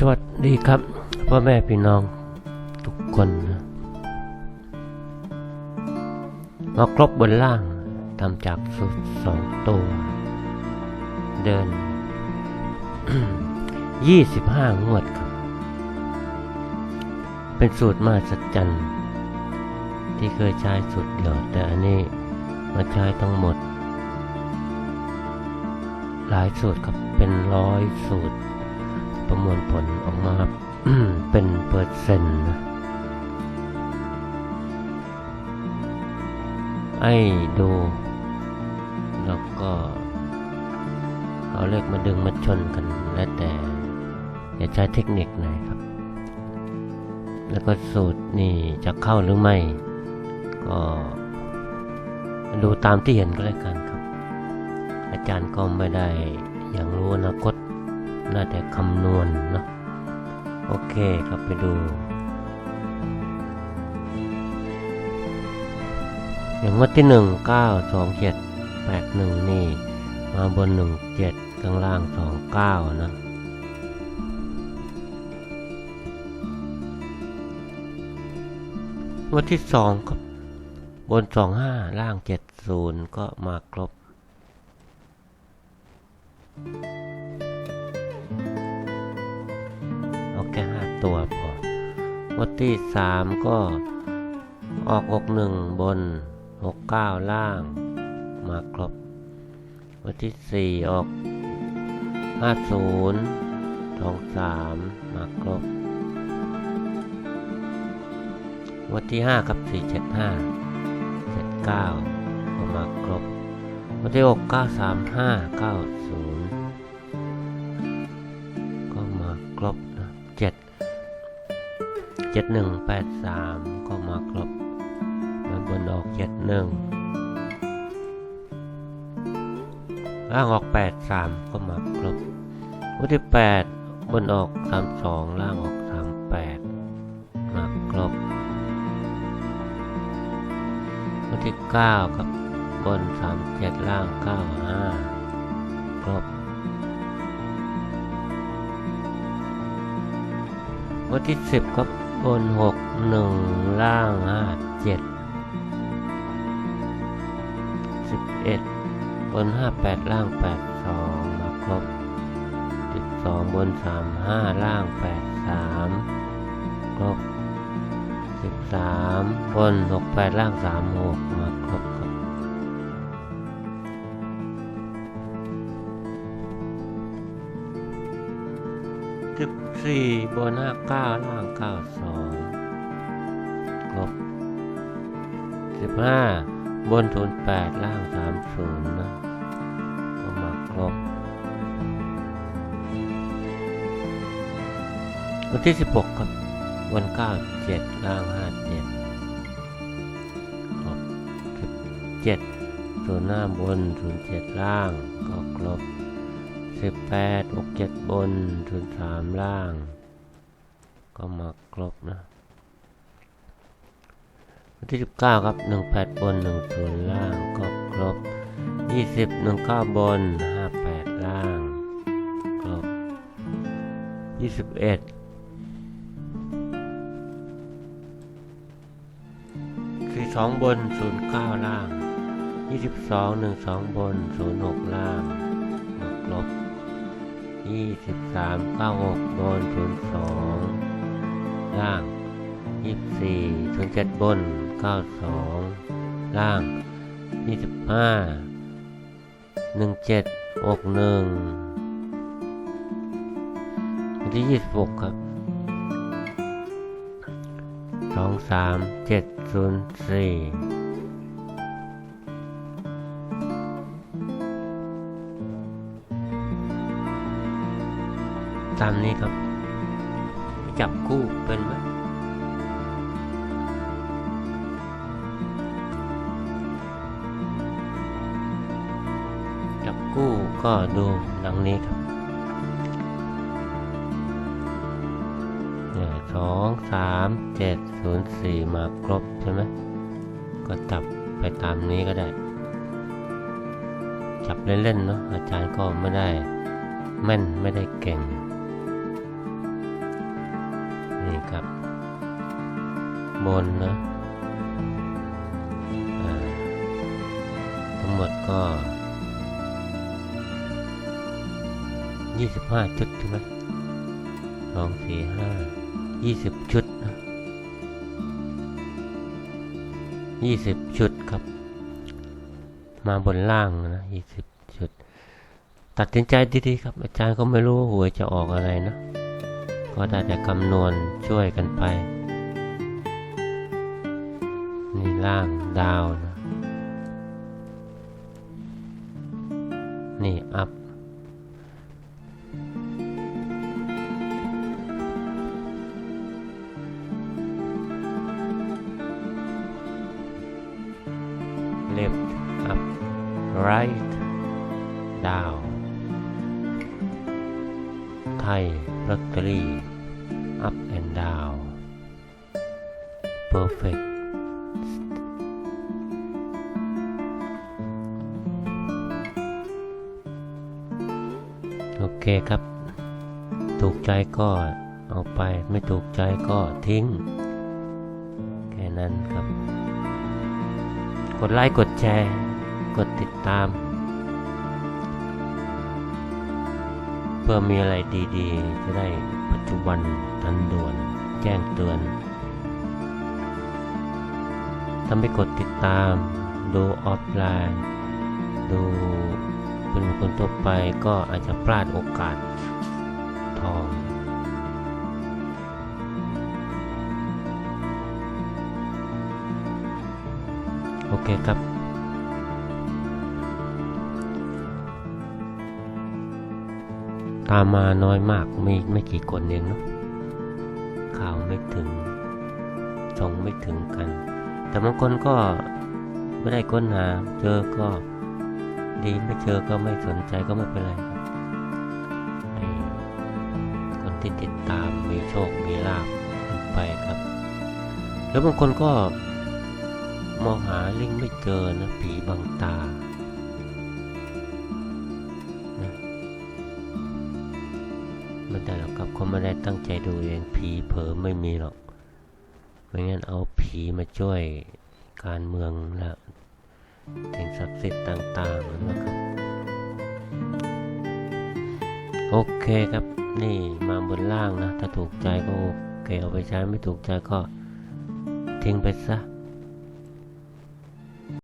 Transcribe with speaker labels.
Speaker 1: สวัสดีครับพ่อแม่พี่น้องทุกคนมาครบบนล่างทำจากสุดสองตัว เดินยี่สิบห้างวดครับ เป็นสูตรมาสัจจันที่เคยใช้สูตรเดียว แต่อันนี้มาใช้ทั้งหมด หลายสูตรครับเป็นร้อยสูตร ประมวลผลออกมาเป็นเปอร์เซ็นต์นะให้ดู แล้วก็เอาเลขมาดึงมาชนกัน แล้วแต่จะใช้เทคนิคไหนครับ แล้วก็สูตรนี่จะเข้าหรือไม่ ก็ดูตามที่เห็นก็แล้วกันครับ อาจารย์ก็ไม่ได้อย่างรู้อนาคต น่าแต่คำนวณเนาะโอเคครับไปดู อย่างงวดที่หนึ่งเก้าสองเจ็ดแปดหนึ่งนี่ มาบนหนึ่งเจ็ดข้างล่างสองเก้านะงวดที่สองครับบนสองห้าล่างเจ็ดศูนย์ก็มาครบเอ ตัวพอวัดที่สามก็ออกหกหนึ่งบนหกเก้าล่างมาครบวัดที่สี่ออกห้าศูนย์สองสามมาครบวัดที่ห้าครับสี่เจ็ดห้าเจ็ดเก้าก็มาครบวัดที่หกเก้าสามห้าเก้าศูนย์ก็มาครบนะเจ็ด เจ็ดหนึ่งแปดสามก็มาครบมันบนออกเจ็ดหนึ่งล่างออกแปดสามก็มาครบวันที่แปดบนออกสามสองล่างออกสามแปดมาครบวันที่เก้ากับบนสามเจ็ดล่างเก้าห้าครบวันที่สิบก็บ นหกหนึ่งล่างห้าเจ็ดสิบเอ็ดบนห้าแปดล่างแปดสองมาครบสิบสองบนสามห้าล่างแปดสามครบสิบสามบนหกแปดล่างสามหกมา สิบสี่บนห้าเก้าล่างเก้าสองครบสิบห้าบนศูนย์แปดล่างสามศูนย์นะก็มาครบวันที่สิบหกครับวันเก้าเจ็ดล่างห้าเจ็ดครบสิบเจ็ดศูนย์หน้าบนศูนย์เจ็ดล่างก็ครบ สิบแปดอกเจ็ดบนศูนสามล่าง ก็มาครบนะวันที่สิบเก้าครับหนึ่งแปดบนหนึ่งศูนล่างก็ครบยี่สิบหนึ่งเก้าบนห้าแปดล่างครบยี่สิบเอ็ดสี่สองบนศูนย์เก้าล่างยี่สิบสองหนึ่งสองบนศูนย์หกล่างมาครบ ยี่สิบสามเก้าหกบนศูนย์สองล่างยี่สิบสี่ศูนย์เจ็ดบนเก้าสองล่างยี่สิบห้าหนึ่งเจ็ดอกหนึ่งวันที่ยี่สิบหกครับสองสามเจ็ดศูนย์สี่ ตามนี้ครับ จับคู่เป็นไหมจับคู่ก็ดูดังนี้ครับเนี่ยสองสามเจ็ดศูนย์สี่มาครบใช่ไหมก็จับไปตามนี้ก็ได้ จับเล่นๆเนาะอาจารย์ก็ไม่ได้แม่นไม่ได้เก่ง ครับ บนนะทั้งหมดก็ยี่สิบห้าชุดใช่ไหมสองสี่ห้ายี่สิบชุดนะยี่สิบชุดครับ มาบนล่างนะยี่สิบชุด ตัดสินใจดีๆครับ อาจารย์ก็ไม่รู้หวยจะออกอะไรนะ ก็ได้แต่คำนวณช่วยกันไป นี่ล่างดาวนะนี่อัพ left up right down ไทย ลอตเตอรี่ up and down perfect โอเคครับ ถูกใจก็เอาไปไม่ถูกใจก็ทิ้ง แค่นั้นครับ กดไลค์กดแชร์ กดติดตาม เพื่อมีอะไรดีๆ จะได้ปัจจุบันทันด่วน แจ้งเตือนถ้าไม่กดติดตาม ดูออฟไลน์ ดูเป็นบุคคนทั่วไปก็อาจจะพลาดโอกาสทองโอเคครับ ตามมาน้อยมากมีไม่กี่คนเองเนาะข่าวไม่ถึงส่งไม่ถึงกัน แต่บางคนก็ไม่ได้ค้นหาเจอก็ดีไม่เจอก็ไม่สนใจก็ไม่เป็นไรครับคนที่ติดตามมีโชคมีลาภกันไปครับ แล้วบางคนก็มองหาลิงไม่เจอนะผีบังตา ไม่ได้หรอกครับเขาไม่ได้ตั้งใจดูเองผีเผลอไม่มีหรอกไม่งั้นเอาผีมาช่วยการเมืองและสิ่งศักดิ์สิทธิ์ต่างๆนะครับ โอเคครับนี่มาบนล่างนะ ถ้าถูกใจก็โอเคเอาไปใช้ไม่ถูกใจก็ทิ้งไปซะ